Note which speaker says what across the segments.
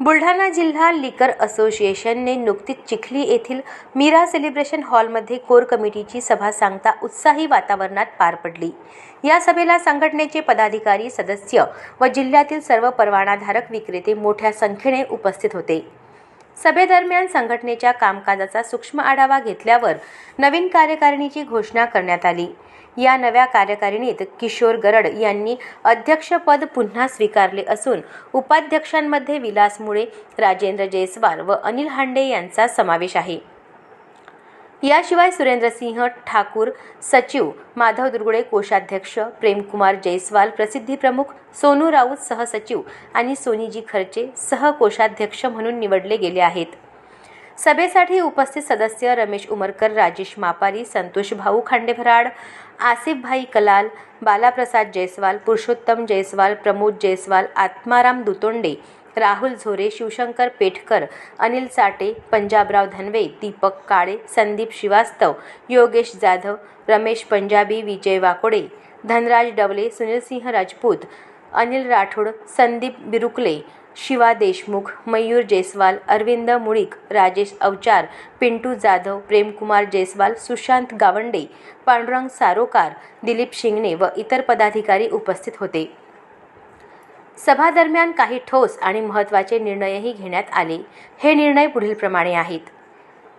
Speaker 1: बुलढाणा जिल्हा लिकर असोसिएशनने नुकतीच चिखली येथील मीरा सेलिब्रेशन हॉलमध्ये कोर कमिटीची सभा सांगता उत्साही वातावरणात पार पडली. या सभेला संघटनेचे पदाधिकारी सदस्य व जिल्ह्यातील सर्व परवानाधारक विक्रेते मोठ्या संख्येने उपस्थित होते. सभेदरम्यान संघटनेच्या कामकाजाचा सूक्ष्म आढावा घेतल्यावर नवीन कार्यकारिणीची घोषणा करण्यात आली. या नव्या कार्यकारिणीत किशोर गरड यांनी अध्यक्षपद पुन्हा स्वीकारले असून उपाध्यक्षांमध्ये विलास मुळे राजेंद्र जयस्वाल व अनिल हांडे यांचा समावेश आहे. याशिवाय सुरेंद्रसिंह ठाकूर सचिव माधव दुर्गुडे कोषाध्यक्ष प्रेमकुमार जयस्वाल प्रसिद्धी प्रमुख सोनू राऊत सहसचिव आणि सोनीजी खर्चे सहकोषाध्यक्ष म्हणून निवडले गेले आहेत. सभेसाठी उपस्थित सदस्य रमेश उमरकर राजेश मापारी संतोष भाऊ खांडेभराड आसिफभाई कलाल बालाप्रसाद जयस्वाल पुरुषोत्तम जयस्वाल प्रमोद जयस्वाल आत्माराम दुतोंडे राहुल झोरे शिवशंकर पेठकर अनिल साटे पंजाबराव धनवे दीपक काळे संदीप श्रीवास्तव योगेश जाधव रमेश पंजाबी विजय वाकोडे धनराज डवले सुनीलसिंह राजपूत अनिल राठोड संदीप बिरुकले शिवा देशमुख मयूर जयस्वाल अरविंद मुळीक राजेश अवचार पिंटू जाधव प्रेमकुमार जयस्वाल सुशांत गावंडे पांडुरंग सारोकार दिलीप शिंगणे व इतर पदाधिकारी उपस्थित होते. सभादरम्यान काही ठोस आणि महत्त्वाचे निर्णयही घेण्यात आले. हे निर्णय पुढीलप्रमाणे आहेत.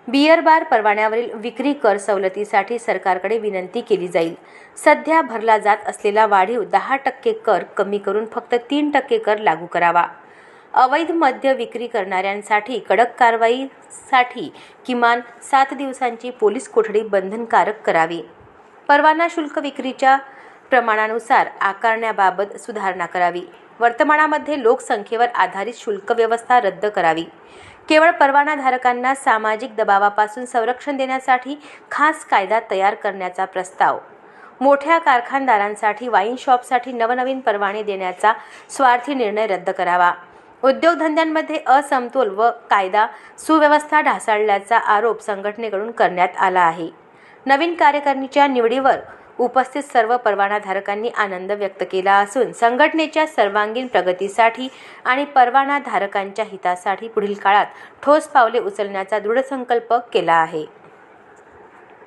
Speaker 1: बियर बार परवान्यावरील विक्री कर सवलतीसाठी सरकारकडे विनंती केली जाईल. सध्या भरला जात असलेला वाढीव दहा टक्के कर कमी करून फक्त तीन टक्के कर लागू करावा. अवैध मद्य विक्री करणाऱ्यांसाठी कडक कारवाईसाठी किमान सात दिवसांची पोलीस कोठडी बंधनकारक करावी. परवाना शुल्क विक्रीच्या प्रमाणानुसार आकारण्याबाबत सुधारणा करावी. वर्तमानामध्ये लोकसंख्येवर आधारित शुल्क व्यवस्था रद्द करावी. केवळ परवानाधारकांना सामाजिक दबावापासून संरक्षण देण्यासाठी खास कायदा तयार करण्याचा प्रस्ताव. मोठ्या कारखानदारांसाठी वाईन शॉपसाठी नवनवीन परवाने देण्याचा स्वार्थी निर्णय रद्द करावा. उद्योगधंद्यांमध्ये असमतोल व कायदा सुव्यवस्था ढासळल्याचा आरोप संघटनेकडून करण्यात आला आहे. नवीन कार्यकारिणीच्या निवडीवर उपस्थित सर्व परवानाधारकांनी आनंद व्यक्त केला असून संघटनेच्या सर्वांगीण प्रगतीसाठी आणि परवानाधारकांच्या हितासाठी पुढील काळात ठोस पावले उचलण्याचा दृढसंकल्प केला आहे.